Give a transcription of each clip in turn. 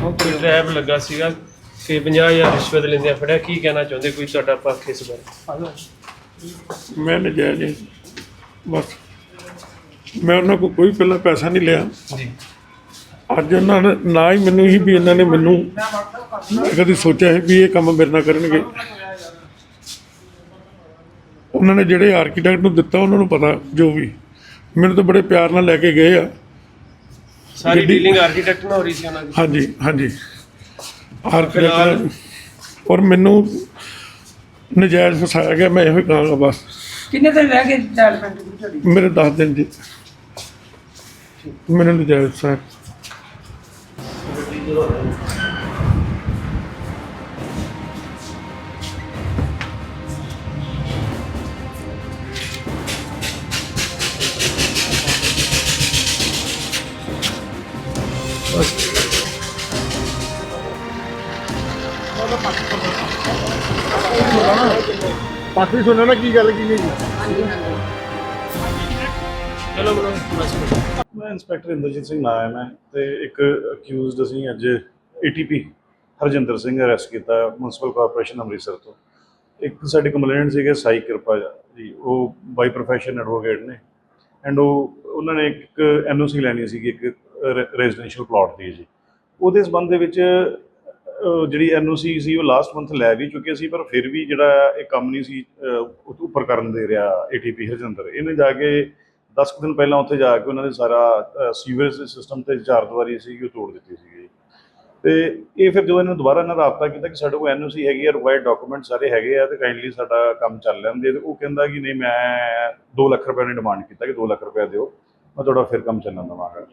ਕੋਈ ਟ੍ਰੈਪ ਲੱਗਾ ਸੀਗਾ ਕਿ 50000 ਰਿਸ਼ਵਤ ਲੈਂਦੇ ਫੜਿਆ ਕੀ ਕਹਿਣਾ ਚਾਹੁੰਦੇ ਕੋਈ ਤੁਹਾਡਾ ਪੱਖ ਇਸ ਬਾਰੇ? ਮੈਂ ਨਜਾਇਜ਼ ਨਹੀਂ ਬਸ। ਮੈਂ ਉਹਨਾਂ ਕੋਲ ਕੋਈ ਪਹਿਲਾਂ ਪੈਸਾ ਨਹੀਂ ਲਿਆ। ਜੀ। ਅੱਜ ਉਹਨਾਂ ਨੇ ਨਾ ਹੀ ਮੈਨੂੰ ਹੀ ਵੀ ਇਹਨਾਂ ਨੇ ਮੈਨੂੰ ਮੈਂ ਕਦੀ ਸੋਚਿਆ ਸੀ ਵੀ ਇਹ ਕੰਮ ਮੇਰੇ ਨਾਲ ਕਰਨਗੇ। ਉਹਨਾਂ ਨੇ ਜਿਹੜੇ ਆਰਕੀਟੈਕਟ ਨੂੰ ਦਿੱਤਾ ਉਹਨਾਂ ਨੂੰ ਪਤਾ ਜੋ ਵੀ। ਮੈਨੂੰ ਤਾਂ ਬੜੇ ਪਿਆਰ ਨਾਲ ਲੈ ਕੇ ਗਏ ਆ। ਸਾਰੀ ਗੱਡੀ- ਡੀਲਿੰਗ ਆਰਕੀਟੈਕਟ ਨਾਲ ਹੋ ਰਹੀ ਸੀ ਉਹਨਾਂ ਦੀ। ਹਾਂਜੀ ਹਾਂਜੀ। ਫਿਲਹਾਲ- ਆਰਕੀਟੈਕਟ ਔਰ ਮੈਨੂੰ ਨਜਾਇਜ਼ ਫਸਾਇਆ ਗਿਆ ਮੈਂ ਇਹੋ ਹੀ ਕਹਾਂਗਾ ਬਸ। ਕਿੰਨੇ ਦਿਨ ਰਹਿ ਗਏ ਡਿਵੈਲਪਮੈਂਟ ਦੀ ਤੁਹਾਡੀ? ਮੇਰੇ 10 ਦਿਨ ਜੀ ਮੈਨੂੰ ਨਜਾਇਜ਼ ਫਸਾਇਆ। ਪਾਸੇ ਸੁਣੋ ਨਾ ਕੀ ਗੱਲ ਕੀ ਜੀ। ਚਲੋ ਬਰੋ ਬਸ ਮੈਂ ਇੰਸਪੈਕਟਰ ਇੰਦਰਜੀਤ ਸਿੰਘ ਨਾਮ ਹੈ ਮੈਂ ਤੇ ਇੱਕ ਅਕਿਊਜ਼ਡ ਅਸੀਂ ਅੱਜ ਏਟੀਪੀ ਹਰਜਿੰਦਰ ਸਿੰਘ ਅਰੈਸਟ ਕੀਤਾ ਮਿਊਨਿਸਪਲ ਕਾਰਪੋਰੇਸ਼ਨ ਅੰਮ੍ਰਿਤਸਰ ਤੋਂ। ਇੱਕ ਸਾਡੇ ਕੰਪਲੇਨਟ ਸੀਗੇ ਸਾਈ ਕਿਰਪਾ ਜੀ ਉਹ ਬਾਈ ਪ੍ਰੋਫੈਸ਼ਨ ਐਡਵੋਕੇਟ ਨੇ। ਐਂਡ ਉਹ ਉਹਨਾਂ ਨੇ ਇੱਕ ਐਨਓਸੀ ਲੈਣੀ ਸੀਗੀ ਇੱਕ ਰੈਜ਼ੀਡੈਂਸ਼ੀਅਲ ਪਲਾਟ ਦੀ ਜੀ। ਉਹਦੇ ਸੰਬੰਧ ਦੇ ਵਿੱਚ ਅਹ, ਜਿਹੜੀ ਐਨਓਸੀ ਸੀ ਉਹ ਲਾਸਟ ਮੰਥ ਲੈ ਵੀ ਚੁੱਕੇ ਸੀ ਪਰ ਫਿਰ ਵੀ ਜਿਹੜਾ ਇਹ ਕੰਮ ਨਹੀਂ ਸੀ ਉੱਪਰ ਕਰਨ ਦੇ ਰਿਹਾ ਏਟੀਪੀ ਹਰਜਿੰਦਰ। ਇਹਨੇ ਜਾ ਕੇ 10 ਕੁ ਦਿਨ ਪਹਿਲਾਂ ਉੱਥੇ ਜਾ ਕੇ ਉਹਨਾਂ ਦੇ ਸਾਰਾ ਸੀਵਰੇਜ ਸਿਸਟਮ ਤੇ ਚਾਰ ਦੀਵਾਰੀ ਸੀ ਉਹ ਤੋੜ ਦਿੱਤੀ ਸੀਗੀ ਤੇ ਇਹ ਫਿਰ ਜਦੋਂ ਇਹਨਾਂ ਦੁਬਾਰਾ ਇਹਨਾਂ ਨਾਲ ਰਾਬਤਾ ਕੀਤਾ ਕਿ ਸਾਡੇ ਕੋਲ ਐਨਓਸੀ ਹੈਗੀ ਆ ਰਿਕੁਆਇਰਡ ਡਾਕੂਮੈਂਟ ਸਾਰੇ ਹੈਗੇ ਆ ਤੇ ਕਾਈਂਡਲੀ ਸਾਡਾ ਕੰਮ ਚੱਲ ਲੈਂਦੇ ਤੇ ਉਹ ਕਹਿੰਦਾ ਕਿ ਨਹੀਂ ਮੈਂ 2 ਲੱਖ ਰੁਪਏ ਨੇ ਡਿਮਾਂਡ ਕੀਤਾ ਕਿ 2 ਲੱਖ ਰੁਪਏ ਦਿਓ। ਮੈਂ ਤੁਹਾਡਾ ਫਿਰ ਕੰਮ ਚੱਲਣ ਦਵਾਂਗਾ।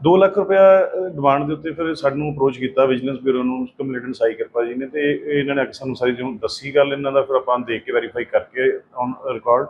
2 ਲੱਖ ਰੁਪਇਆ ਡਿਮਾਂਡ ਦੇ ਉੱਤੇ ਫਿਰ ਸਾਨੂੰ ਅਪਰੋਚ ਕੀਤਾ ਵਿਜੀਲੈਂਸ ਬਿਊਰੋ ਨੂੰ ਕੰਪਲੇਂਟੈਂਟ ਸਾਈ ਕਿਰਪਾ ਜੀ ਨੇ ਤੇ ਇਹ ਇਹਨਾਂ ਨੇ ਸਾਨੂੰ ਸਾਰੀ ਜਿਉਂ ਦੱਸੀ ਗੱਲ ਇਹਨਾਂ ਦਾ ਫਿਰ ਆਪਾਂ ਦੇਖ ਕੇ ਵੈਰੀਫਾਈ ਕਰਕੇ ਔਨ ਰਿਕਾਰਡ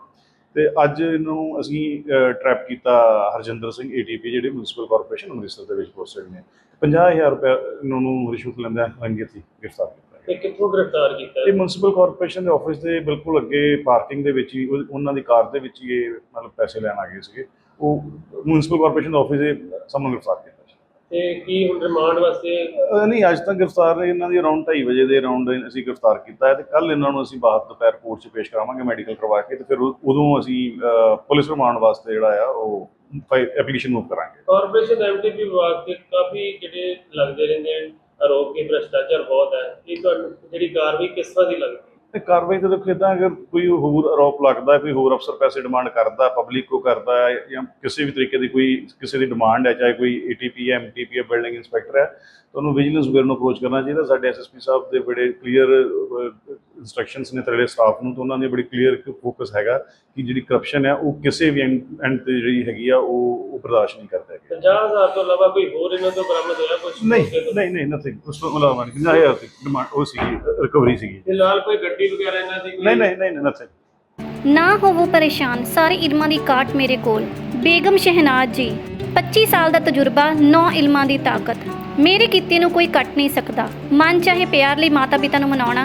ਤੇ ਅੱਜ ਇਹਨੂੰ ਅਸੀਂ ਟਰੈਪ ਕੀਤਾ ਹਰਜਿੰਦਰ ਸਿੰਘ ਏਟੀਪੀ ਜਿਹੜੇ ਮਿਊਨਿਸਪਲ ਕਾਰਪੋਰੇਸ਼ਨ ਅੰਮ੍ਰਿਤਸਰ ਦੇ ਵਿੱਚ ਪੋਸਟਡ ਨੇ। 50000 ਰੁਪਏ ਇਹਨਾਂ ਨੂੰ ਰਿਸ਼ਵਤ ਲੈਂਦਾ ਰੰਗੀਤ ਹੀ ਗ੍ਰਿਫਤਾਰ ਕੀਤਾ ਇਹ ਕਿੱਥੋਂ ਗ੍ਰਿਫਤਾਰ ਕੀਤਾ? ਇਹ ਮਿਊਨਿਸਪਲ ਕਾਰਪੋਰੇਸ਼ਨ ਦੇ ਆਫਿਸ ਦੇ ਬਿਲਕੁਲ ਅੱਗੇ ਪਾਰਕਿੰਗ ਦੇ ਵਿੱਚ ਹੀ ਉਹ- ਉਹਨਾਂ ਦੀ ਕਾਰ ਦੇ ਵਿੱਚ ਹੀ ਇਹ ਮਤਲਬ ਪੈਸੇ ਲੈਣ ਆ ਗਏ ਸੀਗੇ। ਉਹ ਮਿਊਨਿਸਪਲ ਕਾਰਪੋਰੇਸ਼ਨ ਦਾ ਆਫਿਸ ਦੇ ਸਾਹਮਣੇ ਗ੍ਰਿਫਤਾਰ ਕੀਤਾ ਸੀ ਤੇ ਕੀ ਹੁਣ ਰਿਮਾਂਡ ਵਾਸਤੇ ਅਹ ਨਹੀਂ ਅੱਜ ਤੱਕ ਗ੍ਰਿਫਤਾਰ ਇਹਨਾਂ ਦੀ ਅਰਾਊਂਡ 2:30 ਵਜੇ ਦੇ ਅਰਾਊਂਡ ਅਸੀਂ ਗ੍ਰਿਫਤਾਰ ਕੀਤਾ ਹੈ ਤੇ ਕੱਲ ਇਹਨਾਂ ਨੂੰ ਅਸੀਂ ਬਾਅਦ ਦੁਪਹਿਰ ਕੋਰਟ 'ਚ ਪੇਸ਼ ਕਰਾਵਾਂਗੇ ਮੈਡੀਕਲ ਕਰਵਾ ਕੇ ਤੇ ਫਿਰ ਉਹ- ਉਦੋਂ ਅਸੀਂ ਅਹ, ਪੁਲਿਸ ਰਿਮਾਂਡ ਵਾਸਤੇ ਜਿਹੜਾ ਆ ਉਹ ਐਪਲੀਕੇਸ਼ਨ ਮੂਵ ਕਰਾਂਗੇ। ਕਾਰਪੋਰੇਸ਼ਨ ਐਮਟੀਪੀ ਵਿਭਾਗ ਤੇ ਕਾਫੀ ਜਿਹੜੇ ਲੱਗਦੇ ਰਹਿੰਦੇ ਹਨ ਆਰੋਪ ਕਿ ਭ੍ਰਸ਼ਟਾਚਾਰ ਬਹੁਤ ਹੈ ਇਹ ਤੁਹਾਨੂੰ ਜਿਹੜੀ ਕਾਰਵਾਈ ਕਿਸ ਤਰ੍ਹਾਂ ਦੀ ਲੱਗਦੀ ਤੇ ਕਾਰਵਾਈ ਤਾਂ ਦੇਖੋ ਇਦਾਂ ਅਗਰ ਕੋਈ ਹੋਰ ਆਰੋਪ ਲੱਗਦਾ, ਕੋਈ ਹੋਰ ਅਫਸਰ ਪੈਸੇ ਡਿਮਾਂਡ ਕਰਦਾ ਪਬਲਿਕ ਕੋ ਕਰਦਾ ਹੈ ਜਾਂ ਕਿਸੇ ਵੀ ਤਰੀਕੇ ਦੀ ਕੋਈ ਕਿਸੇ ਦੀ ਡਿਮਾਂਡ ਹੈ, ਚਾਹੇ ਕੋਈ ਏਟੀਪੀ ਹੈ ਐਮਟੀਪੀ ਹੈ ਬਿਲਡਿੰਗ ਇੰਸਪੈਕਟਰ ਹੈ ਤੁਹਾਨੂੰ ਵਿਜੀਲੈਂਸ ਬਿਊਰੋ ਨੂੰ ਅਪਰੋਚ ਕਰਨਾ ਚਾਹੀਦਾ। ਸਾਡੇ ਐਸਐਸਪੀ ਸਾਹਿਬ ਦੇ ਬੜੇ ਕਲੀਅਰ ਇਨਸਟਰਕਸ਼ਨਸ ਨੇ ਤੇਰੇ ਸਟਾਫ ਨੂੰ ਤੇ ਉਹਨਾਂ ਨੇ ਬੜੀ ਕਲੀਅਰ ਫੋਕਸ ਹੈਗਾ ਕਿ ਜਿਹੜੀ ਕਰਪਸ਼ਨ ਹੈ ਉਹ ਕਿਸੇ ਵੀ ਐਂਡ ਤੇ ਜਿਹੜੀ ਹੈਗੀ ਆ ਉਹ ਉਹ ਬਰਦਾਸ਼ਤ ਨਹੀਂ ਕਰਦਾ ਹੈਗਾ। 50000 ਤੋਂ ਇਲਾਵਾ ਕੋਈ ਹੋਰ ਇਹਨਾਂ ਤੋਂ ਬਰਾਮਦ ਹੋਇਆ ਕੁਝ ਨਹੀਂ ਨਹੀਂ ਨਹੀਂ ਨਥਿੰਗ ਉਸ ਤੋਂ ਇਲਾਵਾ ਨਹੀਂ 50000 ਦੀ ਡਿਮਾਂਡ ਉਹ ਸੀ ਰਿਕਵਰੀ ਸੀਗੀ। ਫਿਲਹਾਲ ਕੋਈ ਗੱਡੀ ਵਗੈਰਾ ਇਹਨਾਂ ਦੀ ਨਹੀਂ ਨਹੀਂ ਨਹੀਂ ਨਥਿੰਗ ਨਾ ਹੋਵੋ ਪਰੇਸ਼ਾਨ ਸਾਰੇ ਇਲਮਾਂ ਦੀ ਕਾਟ ਮੇਰੇ ਕੋਲ। ਬੇਗਮ ਸ਼ਹਿਨਾਜ਼ ਜੀ 25 ਸਾਲ ਦਾ ਤਜਰਬਾ 9 ਇਲਮਾਂ ਦੀ ਤਾਕਤ। ਮੇਰੇ ਕੀਤੇ ਨੂੰ ਕੋਈ ਕੱਟ ਨਹੀਂ ਸਕਦਾ। ਮਨ ਚਾਹੇ ਪਿਆਰ ਲਈ ਮਾਤਾ ਪਿਤਾ ਨੂੰ ਮਨਾਉਣਾ।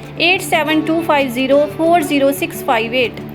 8725040658